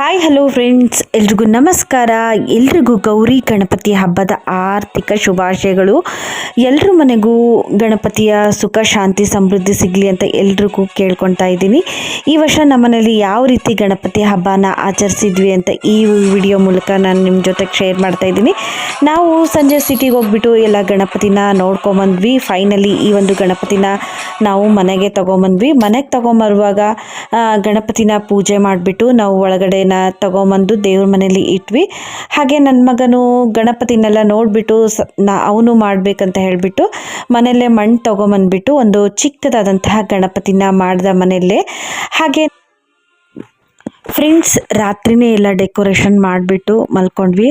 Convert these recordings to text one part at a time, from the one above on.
Hi hello friends ಎಲ್ರಿಗೂ ನಮಸ್ಕಾರ. ಎಲ್ರಿಗೂ ಗೌರಿ ಗಣಪತಿ ಹಬ್ಬದ ಆರ್ಥಿಕ ಶುಭಾಶಯಗಳು. ಎಲ್ರ ಮನೆಗೂ ಗಣಪತಿಯ ಸುಖ, ಶಾಂತಿ, ಸಮೃದ್ಧಿ ಸಿಗಲಿ ಅಂತ ಎಲ್ರಿಗೂ ಕೇಳ್ಕೊತಾ ಇದ್ದೀನಿ. ಈ ವರ್ಷ ನಮ್ಮನೇಲಿ ಯಾವ ರೀತಿ ಗಣಪತಿ ಹಬ್ಬನ ಆಚರಿಸಿದ್ವಿ ಅಂತ ಈ ವಿಡಿಯೋ ಮೂಲಕ ನಾನು ನಿಮ್ಮ ಜೊತೆಗೆ ಶೇರ್ ಮಾಡ್ತಾ ಇದ್ದೀನಿ. ನಾವು ಸಂಜೆ ಸಿಟಿಗೆ ಹೋಗ್ಬಿಟ್ಟು ಎಲ್ಲ ಗಣಪತಿನ ನೋಡ್ಕೊಂಬಂದ್ವಿ. ಫೈನಲಿ ಈ ಒಂದು ಗಣಪತಿನ ನಾವು ಮನೆಗೆ ತೊಗೊಂಬಂದ್ವಿ. ಮನೆಗೆ ತೊಗೊಂಬರುವಾಗ ಗಣಪತಿನ ಪೂಜೆ ಮಾಡಿಬಿಟ್ಟು ನಾವು ಒಳಗಡೆನ ತಗೊಂಬಂದು ದೇವ್ರ ಮನೇಲಿ ಇಟ್ವಿ. ಹಾಗೆ ನನ್ನ ಮಗನು ಗಣಪತಿನೆಲ್ಲ ನೋಡಿಬಿಟ್ಟು ಸ, ನಾ ಅವನು ಮಾಡಬೇಕಂತ ಹೇಳಿಬಿಟ್ಟು ಮನೆಯಲ್ಲೇ ಮಣ್ಣು ತೊಗೊಂಬಂದ್ಬಿಟ್ಟು ಒಂದು ಚಿಕ್ಕದಾದಂತಹ ಗಣಪತಿನ ಮಾಡಿದ ಮನೆಯಲ್ಲೇ. ಹಾಗೆ ಫ್ರೆಂಡ್ಸ್ ರಾತ್ರಿನೇ ಎಲ್ಲ ಡೆಕೋರೇಷನ್ ಮಾಡಿಬಿಟ್ಟು ಮಲ್ಕೊಂಡ್ವಿ.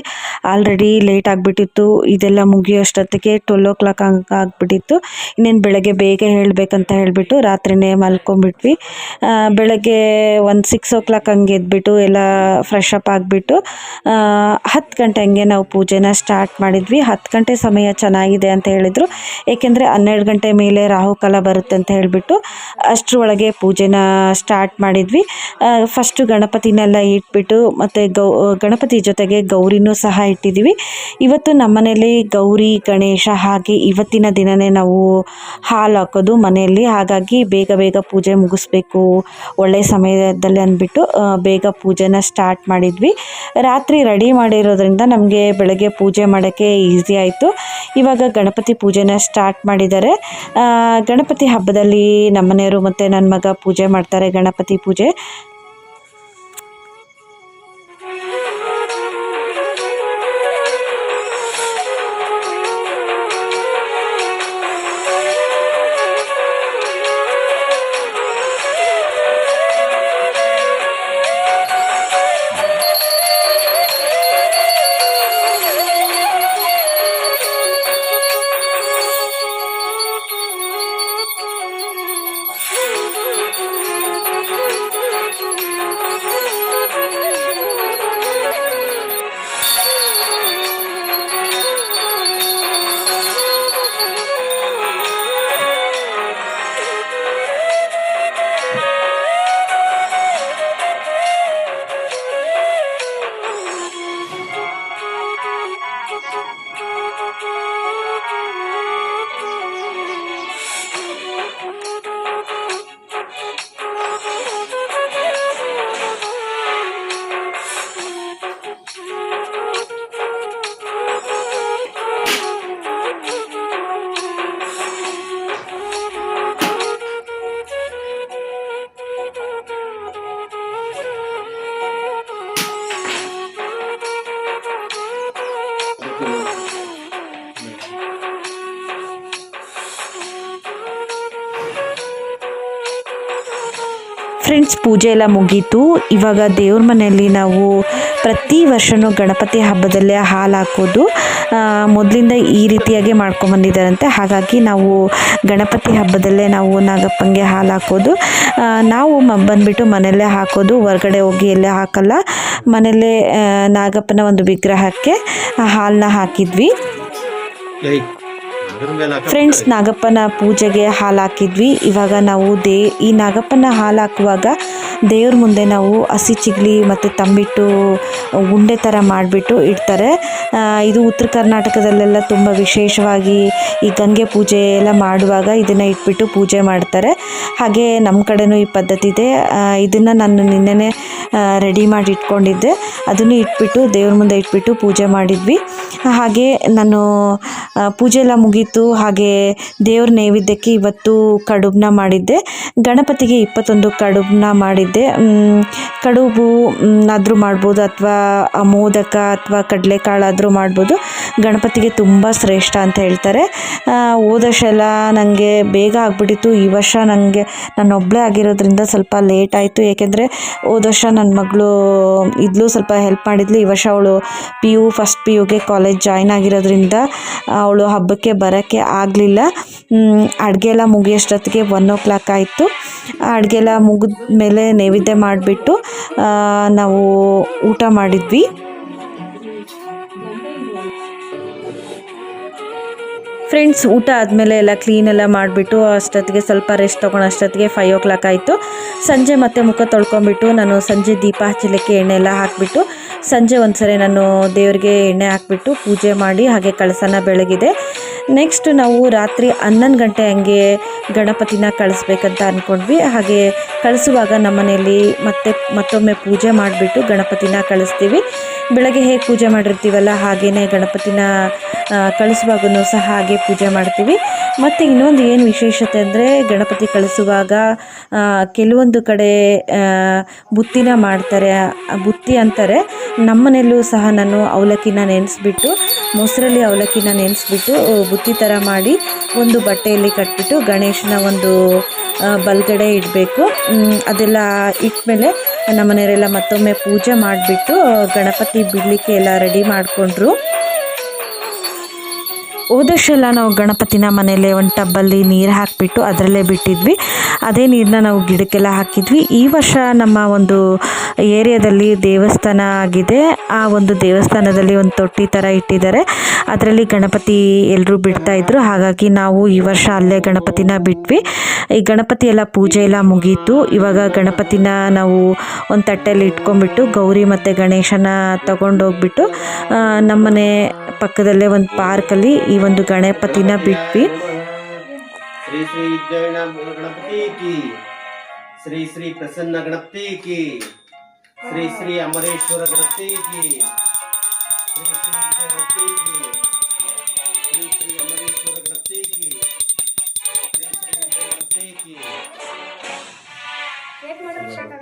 ಆಲ್ರೆಡಿ ಲೇಟ್ ಆಗಿಬಿಟ್ಟಿತ್ತು. ಇದೆಲ್ಲ ಮುಗಿಯೋಷ್ಟೊತ್ತಿಗೆ ಟ್ವೆಲ್ ಓ ಕ್ಲಾಕ್ ಹಂಗೆ ಆಗಿಬಿಟ್ಟಿತ್ತು. ಇನ್ನೇನು ಬೆಳಗ್ಗೆ ಬೇಗ ಹೇಳಬೇಕಂತ ಹೇಳಿಬಿಟ್ಟು ರಾತ್ರಿನೇ ಮಲ್ಕೊಂಡ್ಬಿಟ್ವಿ. ಬೆಳಗ್ಗೆ ಒಂದು ಸಿಕ್ಸ್ ಓ ಕ್ಲಾಕ್ ಹಂಗೆ ಎದ್ಬಿಟ್ಟು ಎಲ್ಲ ಫ್ರೆಶ್ ಅಪ್ ಆಗಿಬಿಟ್ಟು ಹತ್ತು ಗಂಟೆ ಹಂಗೆ ನಾವು ಪೂಜೆನ ಸ್ಟಾರ್ಟ್ ಮಾಡಿದ್ವಿ. ಹತ್ತು ಗಂಟೆ ಸಮಯ ಚೆನ್ನಾಗಿದೆ ಅಂತ ಹೇಳಿದರು. ಏಕೆಂದರೆ ಹನ್ನೆರಡು ಗಂಟೆ ಮೇಲೆ ರಾಹುಕಾಲ ಬರುತ್ತೆ ಅಂತ ಹೇಳಿಬಿಟ್ಟು ಅಷ್ಟರೊಳಗೆ ಪೂಜೆನ ಸ್ಟಾರ್ಟ್ ಮಾಡಿದ್ವಿ. ಫಸ್ಟು ಗಣಪತಿನೆಲ್ಲ ಇಟ್ಬಿಟ್ಟು ಮತ್ತು ಗೌ ಗಣಪತಿ ಜೊತೆಗೆ ಗೌರಿನೂ ಸಹ ಇಟ್ಟಿದ್ದೀವಿ. ಇವತ್ತು ನಮ್ಮನೇಲಿ ಗೌರಿ, ಗಣೇಶ ಹಾಗೆ ಇವತ್ತಿನ ದಿನವೇ ನಾವು ಹಾಲು ಹಾಕೋದು ಮನೆಯಲ್ಲಿ. ಹಾಗಾಗಿ ಬೇಗ ಬೇಗ ಪೂಜೆ ಮುಗಿಸ್ಬೇಕು. ಒಳ್ಳೆಯ ಸಮಯದಲ್ಲಿ ಅಂದ್ಬಿಟ್ಟು ಬೇಗ ಪೂಜೆನ ಸ್ಟಾರ್ಟ್ ಮಾಡಿದ್ವಿ. ರಾತ್ರಿ ರೆಡಿ ಮಾಡಿರೋದ್ರಿಂದ ನಮಗೆ ಬೆಳಗ್ಗೆ ಪೂಜೆ ಮಾಡೋಕ್ಕೆ ಈಸಿ ಆಯಿತು. ಇವಾಗ ಗಣಪತಿ ಪೂಜೆನ ಸ್ಟಾರ್ಟ್ ಮಾಡಿದ್ದಾರೆ. ಗಣಪತಿ ಹಬ್ಬದಲ್ಲಿ ನಮ್ಮನೆಯವರು ಮತ್ತು ನನ್ನ ಮಗ ಪೂಜೆ ಮಾಡ್ತಾರೆ, ಗಣಪತಿ ಪೂಜೆ. ಫ್ರೆಂಡ್ಸ್ ಪೂಜೆ ಎಲ್ಲ ಮುಗೀತು. ಇವಾಗ ದೇವ್ರ ಮನೆಯಲ್ಲಿ ನಾವು ಪ್ರತಿ ವರ್ಷವೂ ಗಣಪತಿ ಹಬ್ಬದಲ್ಲೇ ಹಾಲು ಹಾಕೋದು. ಮೊದಲಿಂದ ಈ ರೀತಿಯಾಗಿ ಮಾಡ್ಕೊಂಬಂದಿದ್ದಾರಂತೆ ಹಾಗಾಗಿ ನಾವು ಗಣಪತಿ ಹಬ್ಬದಲ್ಲೇ ನಾವು ನಾಗಪ್ಪಂಗೆ ಹಾಲು ಹಾಕೋದು. ನಾವು ಬಂದುಬಿಟ್ಟು ಮನೆಯಲ್ಲೇ ಹಾಕೋದು. ಹೊರಗಡೆ ಹೋಗಿ ಎಲ್ಲೇ ಹಾಕಲ್ಲ. ಮನೆಯಲ್ಲೇ ನಾಗಪ್ಪನ ಒಂದು ವಿಗ್ರಹಕ್ಕೆ ಹಾಲನ್ನ ಹಾಕಿದ್ವಿ. ಫ್ರೆಂಡ್ಸ್ ನಾಗಪ್ಪನ ಪೂಜೆಗೆ ಹಾಲು ಹಾಕಿದ್ವಿ. ಇವಾಗ ನಾವು ದೇ ಈ ನಾಗಪ್ಪನ ಹಾಲು ಹಾಕುವಾಗ ದೇವ್ರ ಮುಂದೆ ನಾವು ಹಸಿ ಚಿಗ್ಲಿ ಮತ್ತು ತಂಬಿಟ್ಟು ಉಂಡೆ ಥರ ಮಾಡಿಬಿಟ್ಟು ಇಡ್ತಾರೆ. ಇದು ಉತ್ತರ ಕರ್ನಾಟಕದಲ್ಲೆಲ್ಲ ತುಂಬ ವಿಶೇಷವಾಗಿ ಈ ಗಂಗೆ ಪೂಜೆ ಎಲ್ಲ ಮಾಡುವಾಗ ಇದನ್ನು ಇಟ್ಬಿಟ್ಟು ಪೂಜೆ ಮಾಡ್ತಾರೆ. ಹಾಗೆ ನಮ್ಮ ಕಡೆನೂ ಈ ಪದ್ಧತಿ ಇದೆ. ಇದನ್ನು ನಾನು ನಿನ್ನೆನೇ ರೆಡಿ ಮಾಡಿ ಇಟ್ಕೊಂಡಿದ್ದೆ. ಅದನ್ನು ಇಟ್ಬಿಟ್ಟು ದೇವ್ರ ಮುಂದೆ ಇಟ್ಬಿಟ್ಟು ಪೂಜೆ ಮಾಡಿದ್ವಿ. ಹಾಗೆ ನಾನು ಪೂಜೆ ಎಲ್ಲ ಮುಗೀತು. ಹಾಗೆ ದೇವ್ರ ನೈವೇದ್ಯಕ್ಕೆ ಇವತ್ತು ಕಡುಬನ್ನ ಮಾಡಿದ್ದೆ. ಗಣಪತಿಗೆ ಇಪ್ಪತ್ತೊಂದು ಕಡುಬನ್ನ ಮಾಡಿದ್ದೆ. ಮ್, ಕಡುಬು ಆದರೂ ಮಾಡ್ಬೋದು ಅಥವಾ ಮೋದಕ ಅಥವಾ ಕಡಲೆಕಾಳಾದರೂ ಮಾಡ್ಬೋದು. ಗಣಪತಿಗೆ ತುಂಬ ಶ್ರೇಷ್ಠ ಅಂತ ಹೇಳ್ತಾರೆ. ಹೋದ ನನಗೆ ಬೇಗ ಆಗಿಬಿಟ್ಟಿತ್ತು. ಈ ವರ್ಷ ನನಗೆ ನಾನು ಒಬ್ಬಳೇ ಆಗಿರೋದ್ರಿಂದ ಸ್ವಲ್ಪ ಲೇಟ್ ಆಯಿತು. ಏಕೆಂದರೆ ಹೋದ ವರ್ಷ ನನ್ನ ಮಗಳು ಇದ್ಲು ಸ್ವಲ್ಪ ಹೆಲ್ಪ್ ಮಾಡಿದ್ಲು. ಈ ವರ್ಷ ಅವಳು ಪಿ ಯು ಫಸ್ಟ್ ಪಿ ಯುಗೆ ಕಾಲೇಜ್ ಜಾಯ್ನ್ ಆಗಿರೋದ್ರಿಂದ ಅವಳು ಹಬ್ಬಕ್ಕೆ ಬರೋಕ್ಕೆ ಆಗಲಿಲ್ಲ. ಅಡುಗೆ ಎಲ್ಲ ಮುಗಿಯೋಷ್ಟೊತ್ತಿಗೆ ಒನ್ ಓ ಕ್ಲಾಕ್ ಆಯಿತು. ಅಡುಗೆ ಎಲ್ಲ ಮುಗಿದ ಮೇಲೆ ನೈವೇದ್ಯ ಮಾಡಿಬಿಟ್ಟು ನಾವು ಊಟ ಮಾಡಿದ್ವಿ. ಫ್ರೆಂಡ್ಸ್ ಊಟ ಆದಮೇಲೆ ಎಲ್ಲ ಕ್ಲೀನೆಲ್ಲ ಮಾಡಿಬಿಟ್ಟು, ಅಷ್ಟೊತ್ತಿಗೆ ಸ್ವಲ್ಪ ರೆಸ್ಟ್ ತೊಗೊಂಡು ಅಷ್ಟೊತ್ತಿಗೆ ಫೈವ್ ಓ ಕ್ಲಾಕ್ ಆಯಿತು. ಸಂಜೆ ಮತ್ತೆ ಮುಖ ತೊಳ್ಕೊಂಬಿಟ್ಟು ನಾನು ಸಂಜೆ ದೀಪ ಹಚ್ಚಲಿಕ್ಕೆ ಎಣ್ಣೆ ಎಲ್ಲ ಹಾಕಿಬಿಟ್ಟು, ಸಂಜೆ ಒಂದ್ಸರಿ ನಾನು ದೇವರಿಗೆ ಎಣ್ಣೆ ಹಾಕಿಬಿಟ್ಟು ಪೂಜೆ ಮಾಡಿ, ಹಾಗೆ ಕಳಸನ ಬೆಳಗಿದೆ. ನೆಕ್ಸ್ಟ್ ನಾವು ರಾತ್ರಿ ಹನ್ನೊಂದು ಗಂಟೆ ಹಂಗೆ ಗಣಪತಿನ ಕಳಿಸ್ಬೇಕಂತ ಅಂದ್ಕೊಂಡ್ವಿ ಹಾಗೆ ಕಳಿಸುವಾಗ ನಮ್ಮ ಮನೆಯಲ್ಲಿ ಮತ್ತೆ ಮತ್ತೊಮ್ಮೆ ಪೂಜೆ ಮಾಡಿಬಿಟ್ಟು ಗಣಪತಿನ ಕಳಿಸ್ತೀವಿ. ಬೆಳಗ್ಗೆ ಹೇಗೆ ಪೂಜೆ ಮಾಡಿರ್ತೀವಲ್ಲ ಹಾಗೆಯೇ ಗಣಪತಿನ ಕಳಿಸುವಾಗೂ ಸಹ ಹಾಗೆ ಪೂಜೆ ಮಾಡ್ತೀವಿ. ಮತ್ತು ಇನ್ನೊಂದು ಏನು ವಿಶೇಷತೆ ಅಂದರೆ, ಗಣಪತಿ ಕಳಿಸುವಾಗ ಕೆಲವೊಂದು ಕಡೆ ಬುತ್ತಿನ ಮಾಡ್ತಾರೆ. ಬುತ್ತಿ ಅಂತಾರೆ. ನಮ್ಮನೆಯಲ್ಲೂ ಸಹ ನಾನು ಅವಲಕ್ಕಿನ ನೆನೆಸ್ಬಿಟ್ಟು, ಮೊಸರಲ್ಲಿ ಅವಲಕ್ಕಿನ ನೆನೆಸ್ಬಿಟ್ಟು, ಬುತ್ತಿ ಥರ ಮಾಡಿ, ಒಂದು ಬಟ್ಟೆಯಲ್ಲಿ ಕಟ್ಬಿಟ್ಟು ಗಣೇಶನ ಒಂದು ಬಲ್ಗಡೆ ಇಡಬೇಕು. ಅದೆಲ್ಲ ಇಟ್ಮೇಲೆ ನಮ್ಮನೆಯವರೆಲ್ಲ ಮತ್ತೊಮ್ಮೆ ಪೂಜೆ ಮಾಡಿಬಿಟ್ಟು ಗಣಪತಿ ಬಿಡಲಿಕ್ಕೆ ಎಲ್ಲ ರೆಡಿ ಮಾಡಿಕೊಂಡ್ರು. ಹೋದಷ್ಟೆಲ್ಲ ನಾವು ಗಣಪತಿನ ಮನೆಯಲ್ಲೇ ಒಂದು ಟಬ್ಬಲ್ಲಿ ನೀರು ಹಾಕಿಬಿಟ್ಟು ಅದರಲ್ಲೇ ಬಿಟ್ಟಿದ್ವಿ. ಅದೇ ನೀರನ್ನ ನಾವು ಗಿಡಕ್ಕೆಲ್ಲ ಹಾಕಿದ್ವಿ. ಈ ವರ್ಷ ನಮ್ಮ ಒಂದು ಏರಿಯಾದಲ್ಲಿ ದೇವಸ್ಥಾನ ಆಗಿದೆ. ಆ ಒಂದು ದೇವಸ್ಥಾನದಲ್ಲಿ ಒಂದು ತೊಟ್ಟಿ ಥರ ಇಟ್ಟಿದ್ದಾರೆ. ಅದರಲ್ಲಿ ಗಣಪತಿ ಎಲ್ಲರೂ ಬಿಡ್ತಾ ಇದ್ರು. ಹಾಗಾಗಿ ನಾವು ಈ ವರ್ಷ ಅಲ್ಲೇ ಗಣಪತಿನ ಬಿಟ್ವಿ. ಈ ಗಣಪತಿ ಎಲ್ಲ ಪೂಜೆ ಎಲ್ಲ ಮುಗೀತು. ಇವಾಗ ಗಣಪತಿನ ನಾವು ಒಂದು ತಟ್ಟೆಯಲ್ಲಿ ಇಟ್ಕೊಂಡ್ಬಿಟ್ಟು ಗೌರಿ ಮತ್ತು ಗಣೇಶನ ತಗೊಂಡೋಗ್ಬಿಟ್ಟು ನಮ್ಮನೆ ಪಕ್ಕದಲ್ಲೇ ಒಂದು ಪಾರ್ಕಲ್ಲಿ ಈ ಒಂದು ಗಣಪತಿನ ಬಿಟ್ವಿ. ಶ್ರೀ ಶ್ರೀ ಪ್ರಸನ್ನ ಗಣಪತಿ ಕಿ. ಶ್ರೀ ಶ್ರೀ ಅಮರೇಶ್ವರ ಗಣಪತಿ ಕಿ. ಶ್ರೀ ಶ್ರೀ ಗಣಪತಿ ಕಿ. টাকা